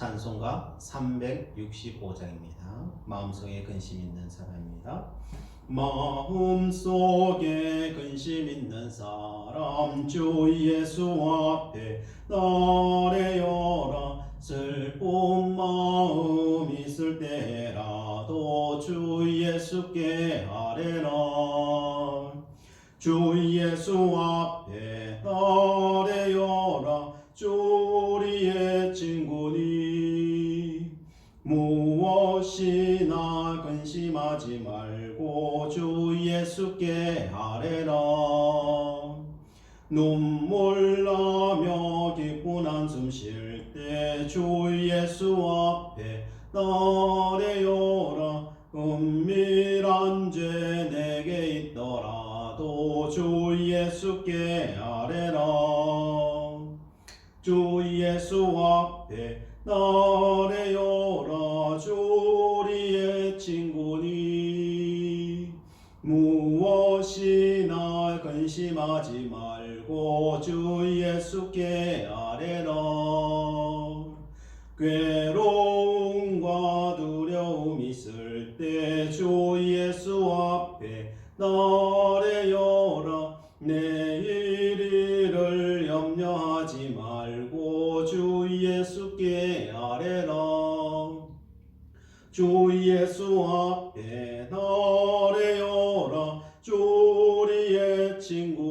찬송가 365장입니다. 마음속에 근심 있는 사람입니다. 마음속에 근심 있는 사람 주 예수 앞에 나래여라 슬픈 마음 있을 때라도 주 예수께 아뢰라 주 예수 앞에 나래여 무엇이나 근심하지 말고 주 예수께 아뢰라. 눈물 나며 기쁜 한숨 쉴 때 주 예수 앞에 나래여라. 은밀한 죄 내게 있더라도 주 예수께 아뢰라. 주 예수 앞에 나래 근심하지 말고 주 예수께 아뢰라 괴로움과 두려움 있을 때 주 예수 앞에 나래여라 내일을 염려하지 말고 주 예수께 아뢰라 주 예수 앞에 나래여라 주 우리의 친구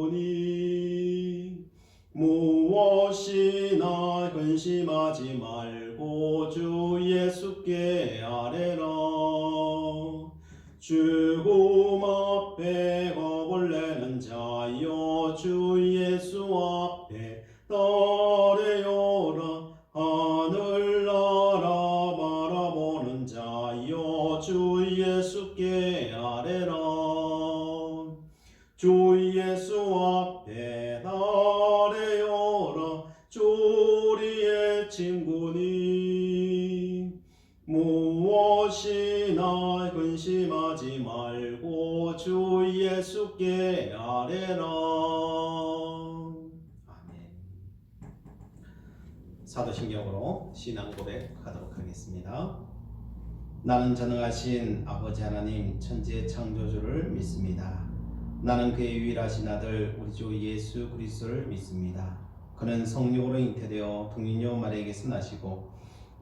근심하지 말고 주 예수께 아뢰라 죽음 앞에 겁을 내는 자여 주 예수 무엇이나 근심하지 말고 주 예수께 아뢰라. 아멘. 사도신경으로 신앙 고백하도록 하겠습니다. 나는 전능하신 아버지 하나님 천지의 창조주를 믿습니다. 나는 그의 유일하신 아들 우리 주 예수 그리스도를 믿습니다. 그는 성령으로 잉태되어 동인녀 마리에게서 나시고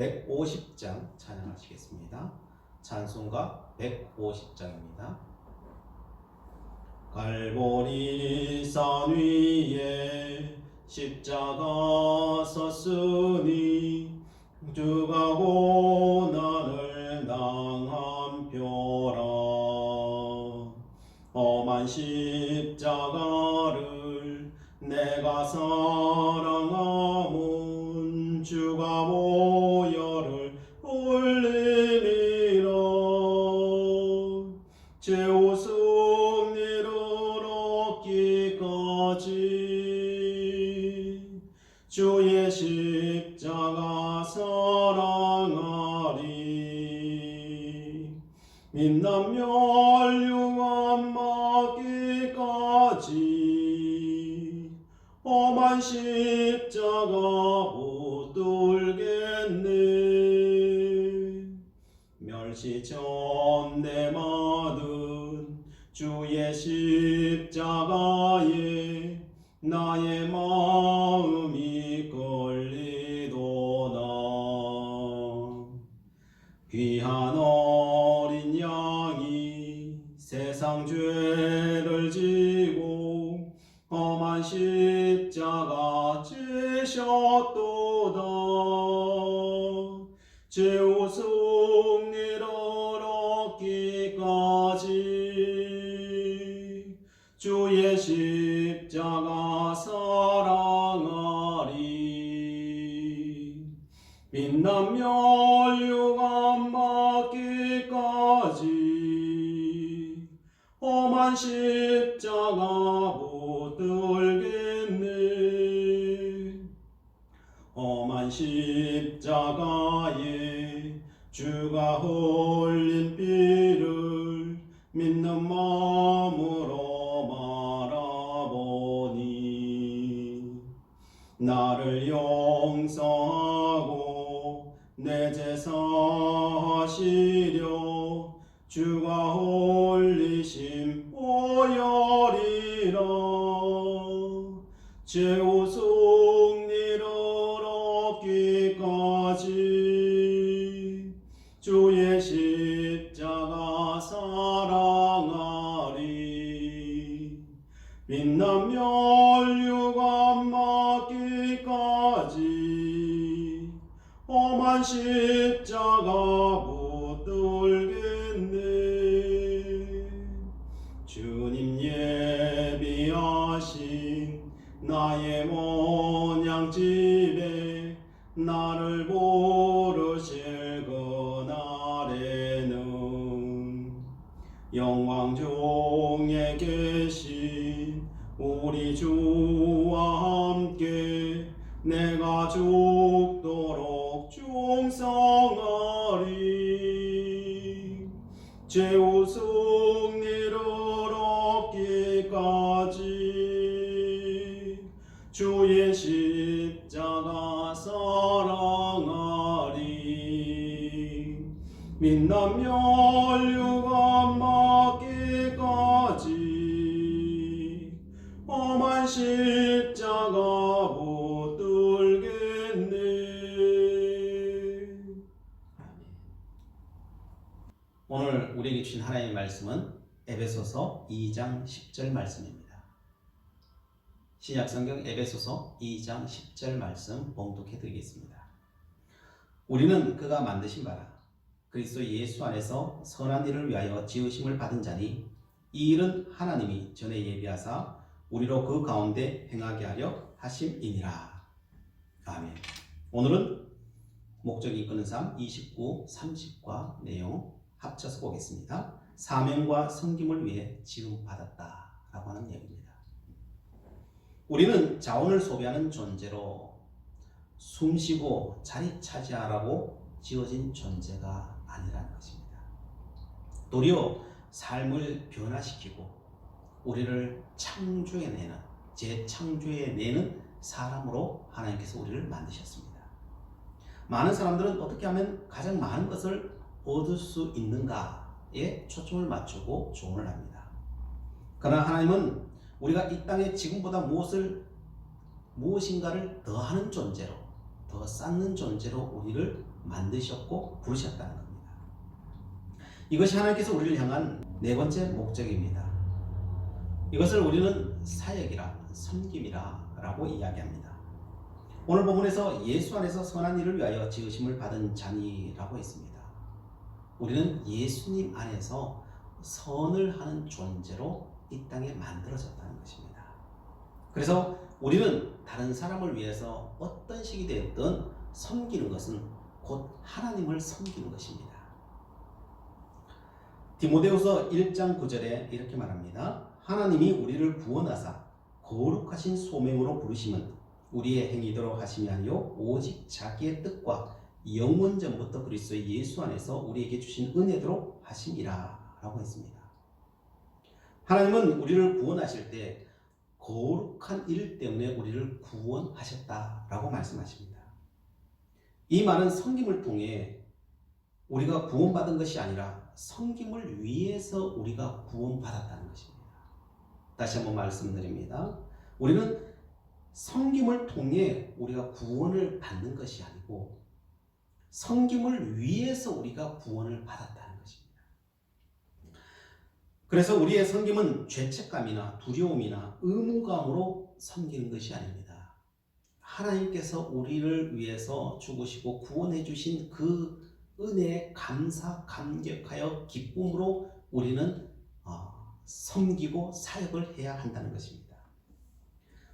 150장 찬양하시겠습니다. 찬송가 150장입니다. 갈보리 산 위에 십자가 섰으니 주가 고난을 당한 표라 험한 십자가를 내가 사랑함은 주가 모 제 웃음 이르렀기까지. 주의 십자가 사랑하리. 민남 멸 어린 양이 세상 죄를 지고 험한 십자가 지셨도 흘린 피를 믿는 마 하나님의 말씀은 에베소서 2장 10절 말씀입니다. 신약 성경 에베소서 2장 10절 말씀 봉독해 드리겠습니다. 우리는 그가 만드신 바라 그리스도 예수 안에서 선한 일을 위하여 지으심을 받은 자니 이 일은 하나님이 전에 예비하사 우리로 그 가운데 행하게 하려 하심이니라. 아멘. 오늘은 목적이 이끄는 삶 29, 30과 내용 합쳐서 보겠습니다. 사명과 섬김을 위해 지음받았다라고 하는 내용입니다. 우리는 자원을 소비하는 존재로 숨쉬고 자리 차지하라고 지어진 존재가 아니라는 것입니다. 도리어 삶을 변화시키고 우리를 창조해내는 재창조해내는 사람으로 하나님께서 우리를 만드셨습니다. 많은 사람들은 어떻게 하면 가장 많은 것을 얻을 수 있는가에 초점을 맞추고 조언을 합니다. 그러나 하나님은 우리가 이 땅에 지금보다 무엇을 무엇인가를 더하는 존재로 더 쌓는 존재로 우리를 만드셨고 부르셨다는 겁니다. 이것이 하나님께서 우리를 향한 네 번째 목적입니다. 이것을 우리는 사역이라 섬김이라 라고 이야기합니다. 오늘 본문에서 예수 안에서 선한 일을 위하여 지으심을 받은 자니라고 했습니다. 우리는 예수님 안에서 선을 하는 존재로 이 땅에 만들어졌다는 것입니다. 그래서 우리는 다른 사람을 위해서 어떤 식이 되었든 섬기는 것은 곧 하나님을 섬기는 것입니다. 디모데후서 1장 9절에 이렇게 말합니다. 하나님이 우리를 구원하사 거룩하신 소명으로 부르심은 우리의 행위대로 하심이 아니요 오직 자기의 뜻과 영원 전부터 그리스도 예수 안에서 우리에게 주신 은혜대로 하심이라 라고 했습니다. 하나님은 우리를 구원하실 때 거룩한 일 때문에 우리를 구원하셨다 라고 말씀하십니다. 이 말은 성김을 통해 우리가 구원받은 것이 아니라 성김을 위해서 우리가 구원받았다는 것입니다. 다시 한번 말씀드립니다. 우리는 성김을 통해 우리가 구원을 받는 것이 아니고 성김을 위해서 우리가 구원을 받았다는 것입니다. 그래서 우리의 섬김은 죄책감이나 두려움이나 의무감으로 섬기는 것이 아닙니다. 하나님께서 우리를 위해서 죽으시고 구원해 주신 그 은혜에 감사 감격하여 기쁨으로 우리는 어, 섬기고 사역을 해야 한다는 것입니다.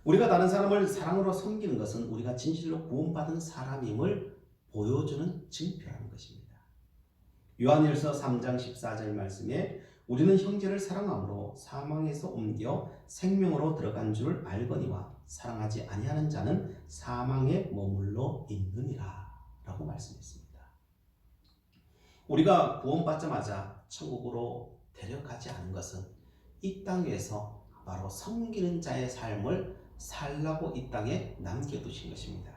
우리가 다른 사람을 사랑으로 섬기는 것은 우리가 진실로 구원받은 사람임을 보여주는 증표라는 것입니다. 요한일서 3장 14절 말씀에 우리는 형제를 사랑함으로 사망에서 옮겨 생명으로 들어간 줄 알거니와 사랑하지 아니하는 자는 사망에 머물러 있느니라 라고 말씀했습니다. 우리가 구원받자마자 천국으로 데려가지 않은 것은 이 땅에서 바로 섬기는 자의 삶을 살라고 이 땅에 남겨두신 것입니다.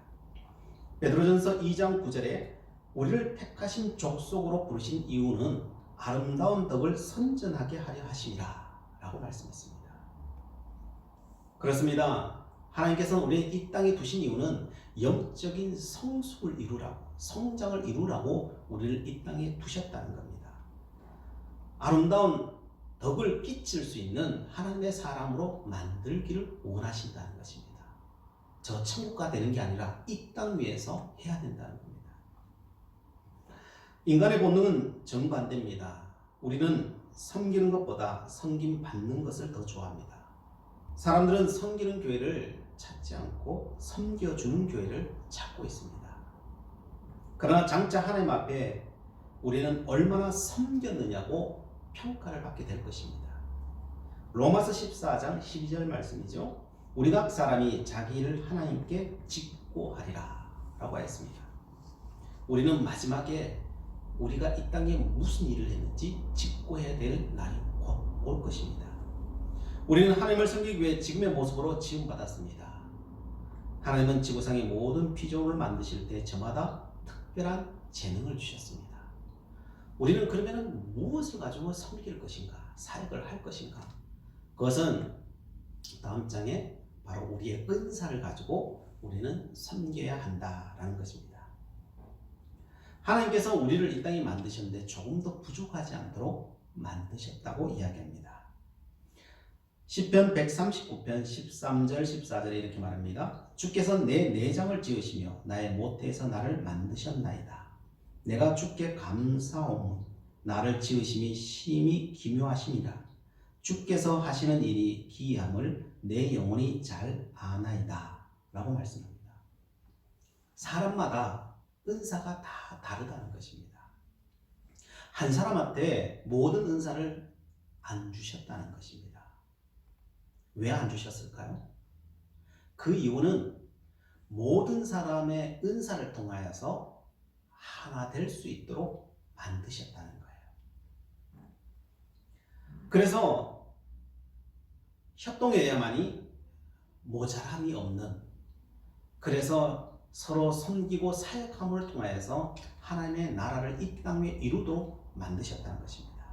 베드로전서 2장 9절에 우리를 택하신 족속으로 부르신 이유는 아름다운 덕을 선전하게 하려 하심이라 라고 말씀했습니다. 그렇습니다. 하나님께서 우리 이 땅에 두신 이유는 영적인 성숙을 이루라고 성장을 이루라고 우리를 이 땅에 두셨다는 겁니다. 아름다운 덕을 끼칠 수 있는 하나님의 사람으로 만들기를 원하신다는 것입니다. 저 천국가 되는 게 아니라 이 땅 위에서 해야 된다는 겁니다. 인간의 본능은 정반대입니다. 우리는 섬기는 것보다 섬김 받는 것을 더 좋아합니다. 사람들은 섬기는 교회를 찾지 않고 섬겨주는 교회를 찾고 있습니다. 그러나 장차 하나님 앞에 우리는 얼마나 섬겼느냐고 평가를 받게 될 것입니다. 로마서 14장 12절 말씀이죠. 우리 각 사람이 자기 일을 하나님께 짓고 하리라 라고 했습니다. 우리는 마지막에 우리가 이 땅에 무슨 일을 했는지 짓고 해야 될 날이 곧 올 것입니다. 우리는 하나님을 섬기기 위해 지금의 모습으로 지음받았습니다. 하나님은 지구상의 모든 피조물을 만드실 때 저마다 특별한 재능을 주셨습니다. 우리는 그러면 무엇을 가지고 섬길 것인가? 사역을 할 것인가? 그것은 다음 장에 바로 우리의 은사를 가지고 우리는 섬겨야 한다라는 것입니다. 하나님께서 우리를 이 땅에 만드셨는데 조금 더 부족하지 않도록 만드셨다고 이야기합니다. 시편 139편 13절 14절에 이렇게 말합니다. 주께서 내 내장을 지으시며 나의 모태에서 나를 만드셨나이다. 내가 주께 감사오문 나를 지으심이 심히 기묘하심이라. 주께서 하시는 일이 기이함을 내 영혼이 잘 아나이다. 라고 말씀합니다. 사람마다 은사가 다 다르다는 것입니다. 한 사람한테 모든 은사를 안 주셨다는 것입니다. 왜 안 주셨을까요? 그 이유는 모든 사람의 은사를 통하여서 하나 될 수 있도록 만드셨다는 거예요. 그래서 협동해야만이 모자람이 없는 그래서 서로 섬기고 사역함을 통하여서 하나님의 나라를 이 땅에 이루도록 만드셨다는 것입니다.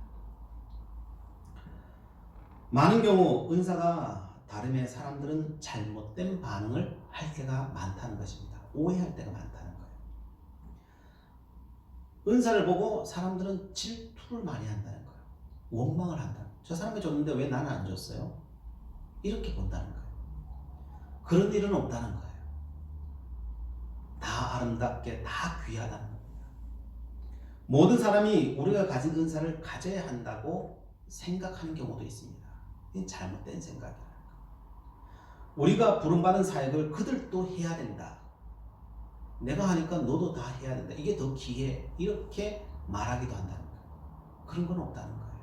많은 경우 은사가 다름에 사람들은 잘못된 반응을 할 때가 많다는 것입니다. 오해할 때가 많다는 거예요. 은사를 보고 사람들은 질투를 많이 한다는 거예요. 원망을 한다. 저 사람이 줬는데 왜 나는 안 줬어요? 이렇게 본다는 거예요. 그런 일은 없다는 거예요. 다 아름답게 다 귀하다는 겁니다. 모든 사람이 우리가 가진 은사를 가져야 한다고 생각하는 경우도 있습니다. 이건 잘못된 생각이에요. 우리가 부름받은 사역을 그들도 해야 된다. 내가 하니까 너도 다 해야 된다. 이게 더 기해. 이렇게 말하기도 한다는 거예요. 그런 건 없다는 거예요.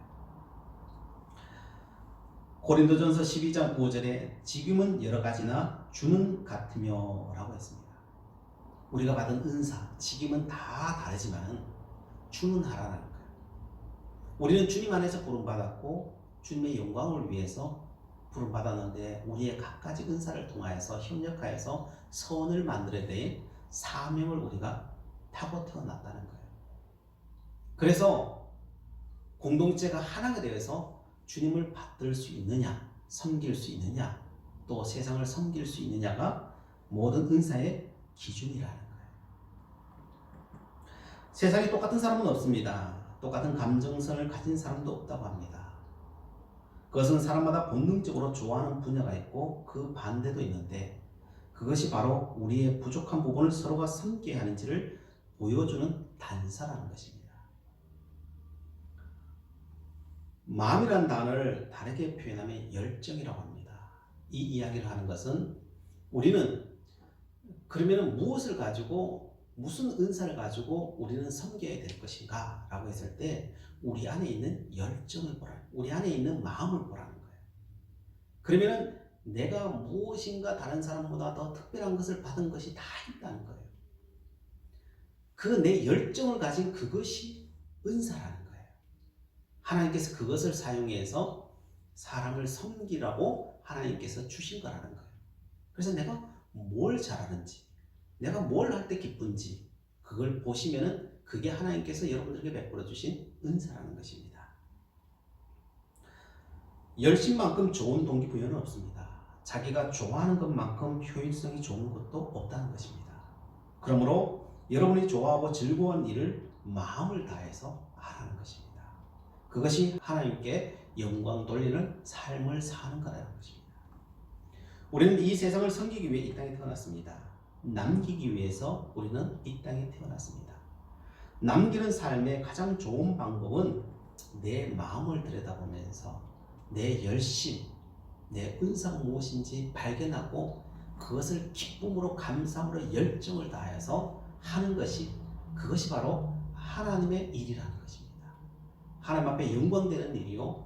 고린도전서 12장 5절에 지금은 여러 가지나 주는 같으며 라고 했습니다. 우리가 받은 은사, 지금은 다 다르지만 주는 하라는 거예요. 우리는 주님 안에서 부름받았고 주님의 영광을 위해서 부름받았는데 우리의 각가지 은사를 통하여서 협력하여서 선을 만들어야 될 사명을 우리가 타고 태어났다는 거예요. 그래서 공동체가 하나가 되어서 주님을 받들 수 있느냐, 섬길 수 있느냐, 또 세상을 섬길 수 있느냐가 모든 은사의 기준이라는 거예요. 세상에 똑같은 사람은 없습니다. 똑같은 감정선을 가진 사람도 없다고 합니다. 그것은 사람마다 본능적으로 좋아하는 분야가 있고 그 반대도 있는데 그것이 바로 우리의 부족한 부분을 서로가 섬기게 하는지를 보여주는 단서라는 것입니다. 마음이란 단어를 다르게 표현하면 열정이라고 합니다. 이 이야기를 하는 것은 우리는 그러면 무엇을 가지고 무슨 은사를 가지고 우리는 섬겨야 될 것인가 라고 했을 때 우리 안에 있는 열정을 보라. 우리 안에 있는 마음을 보라는 거예요. 그러면은 내가 무엇인가 다른 사람보다 더 특별한 것을 받은 것이 다 있다는 거예요. 그 내 열정을 가진 그것이 은사라는 하나님께서 그것을 사용해서 사람을 섬기라고 하나님께서 주신 거라는 거예요 그래서 내가 뭘 잘하는지 내가 뭘 할 때 기쁜지 그걸 보시면은 그게 하나님께서 여러분들에게 베풀어 주신 은사라는 것입니다. 열심만큼 좋은 동기부여는 없습니다. 자기가 좋아하는 것만큼 효율성이 좋은 것도 없다는 것입니다. 그러므로 여러분이 좋아하고 즐거운 일을 마음을 다해서. 그것이 하나님께 영광 돌리는 삶을 사는 거라는 것입니다. 우리는 이 세상을 섬기기 위해 이 땅에 태어났습니다. 남기기 위해서 우리는 이 땅에 태어났습니다. 남기는 삶의 가장 좋은 방법은 내 마음을 들여다보면서 내 열심, 내 은사가 무엇인지 발견하고 그것을 기쁨으로 감사함으로 열정을 다해서 하는 것이 그것이 바로 하나님의 일이라는 것입니다. 하나님 앞에 영광되는 일이요.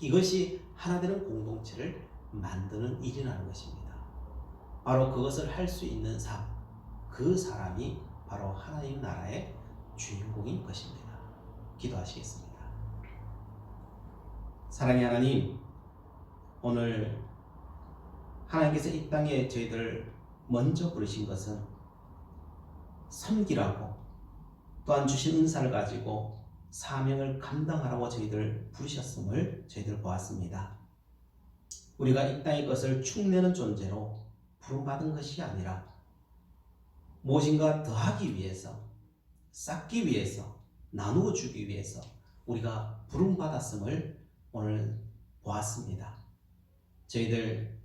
이것이 하나 되는 공동체를 만드는 일이라는 것입니다. 바로 그것을 할 수 있는 삶, 그 사람이 바로 하나님 나라의 주인공인 것입니다. 기도하시겠습니다. 사랑의 하나님, 오늘 하나님께서 이 땅에 저희들 먼저 부르신 것은 섬기라고 또한 주신 은사를 가지고 사명을 감당하라고 저희들 부르셨음을 저희들 보았습니다. 우리가 이 땅의 것을 축내는 존재로 부름받은 것이 아니라 무엇인가 더하기 위해서 쌓기 위해서 나누어 주기 위해서 우리가 부름받았음을 오늘 보았습니다. 저희들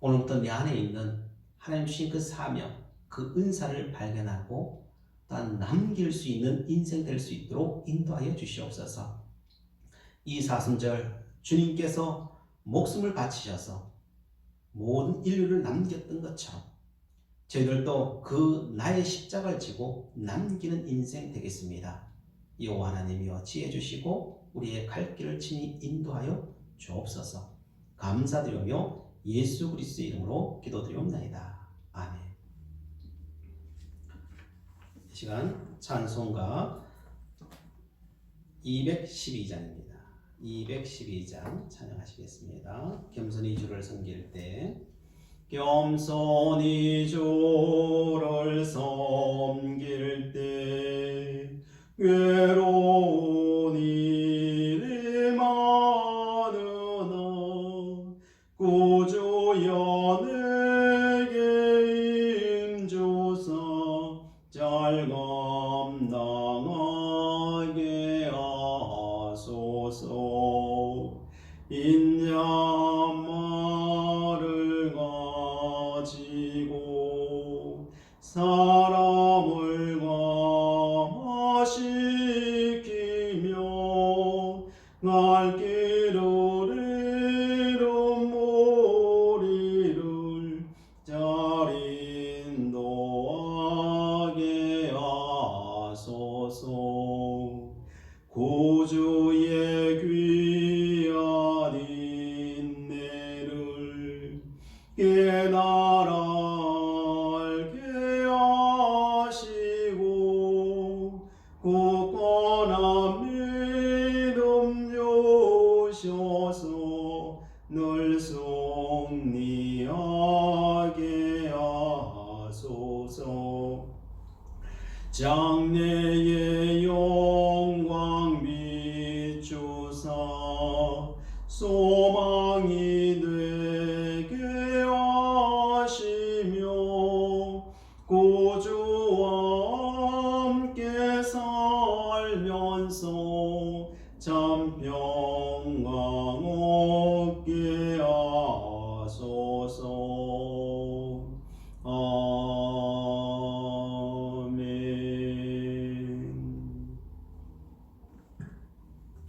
오늘부터 내 안에 있는 하나님 주신 그 사명, 그 은사를 발견하고 또한 남길 수 있는 인생 될 수 있도록 인도하여 주시옵소서. 이 사순절 주님께서 목숨을 바치셔서 모든 인류를 남겼던 것처럼 저희들도 그 나의 십자가를 지고 남기는 인생 되겠습니다. 여호와 하나님이여 지혜 주시고 우리의 갈 길을 친히 인도하여 주옵소서. 감사드리며 예수 그리스도 이름으로 기도드리옵나이다. 아멘. 이 시간 찬송가 212장입니다. 212장 찬양하시겠습니다. 겸손히 주를 섬길 때 겸손히 주를 섬길 때 외로운 일이 Lord. all.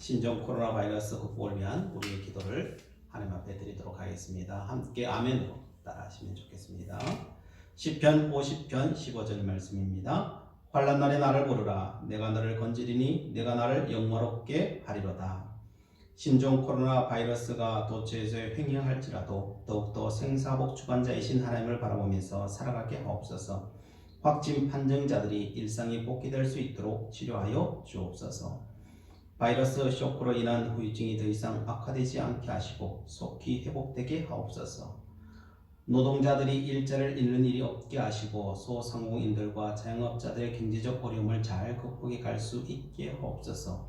신종 코로나 바이러스 극복을 위한 우리의 기도를 하나님 앞에 드리도록 하겠습니다. 함께 아멘으로 따라하시면 좋겠습니다. 시편 50편 15절 말씀입니다. 환란 날에 나를 부르라 내가 너를 건지리니 내가 나를 영화롭게 하리로다. 신종 코로나 바이러스가 도처에서 횡행할지라도 더욱더 생사복 주관자이신 하나님을 바라보면서 살아가게 하옵소서. 확진 판정자들이 일상이 복귀될 수 있도록 치료하여 주옵소서. 바이러스 쇼크로 인한 후유증이 더 이상 악화되지 않게 하시고 속히 회복되게 하옵소서. 노동자들이 일자를 잃는 일이 없게 하시고 소상공인들과 자영업자들의 경제적 어려움을 잘 극복해 갈 수 있게 하옵소서.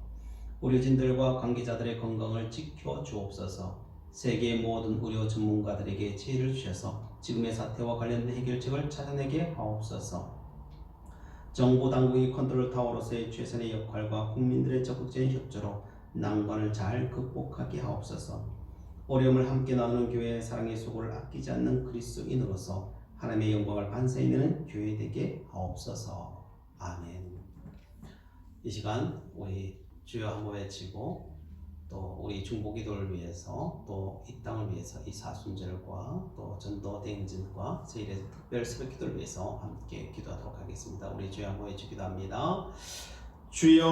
의료진들과 관계자들의 건강을 지켜 주옵소서. 세계의 모든 의료 전문가들에게 지혜를 주셔서 지금의 사태와 관련된 해결책을 찾아내게 하옵소서. 정부 당국이 컨트롤 타워로서의 최선의 역할과 국민들의 적극적인 협조로 난관을 잘 극복하게 하옵소서. 어려움을 함께 나누는 교회의 사랑의 소고를 아끼지 않는 그리스도인으로서 하나님의 영광을 반사해내는 교회 되게 하옵소서. 아멘. 이 시간 우리 주여 한번 외치고 또 우리 중보기도를 위해서 또 이 땅을 위해서 이 사순절과 또 전도 대행진과 세일의 특별 새벽기도를 위해서 함께 기도하도록 하겠습니다. 우리 주여 한번 해주기도합니다. 주여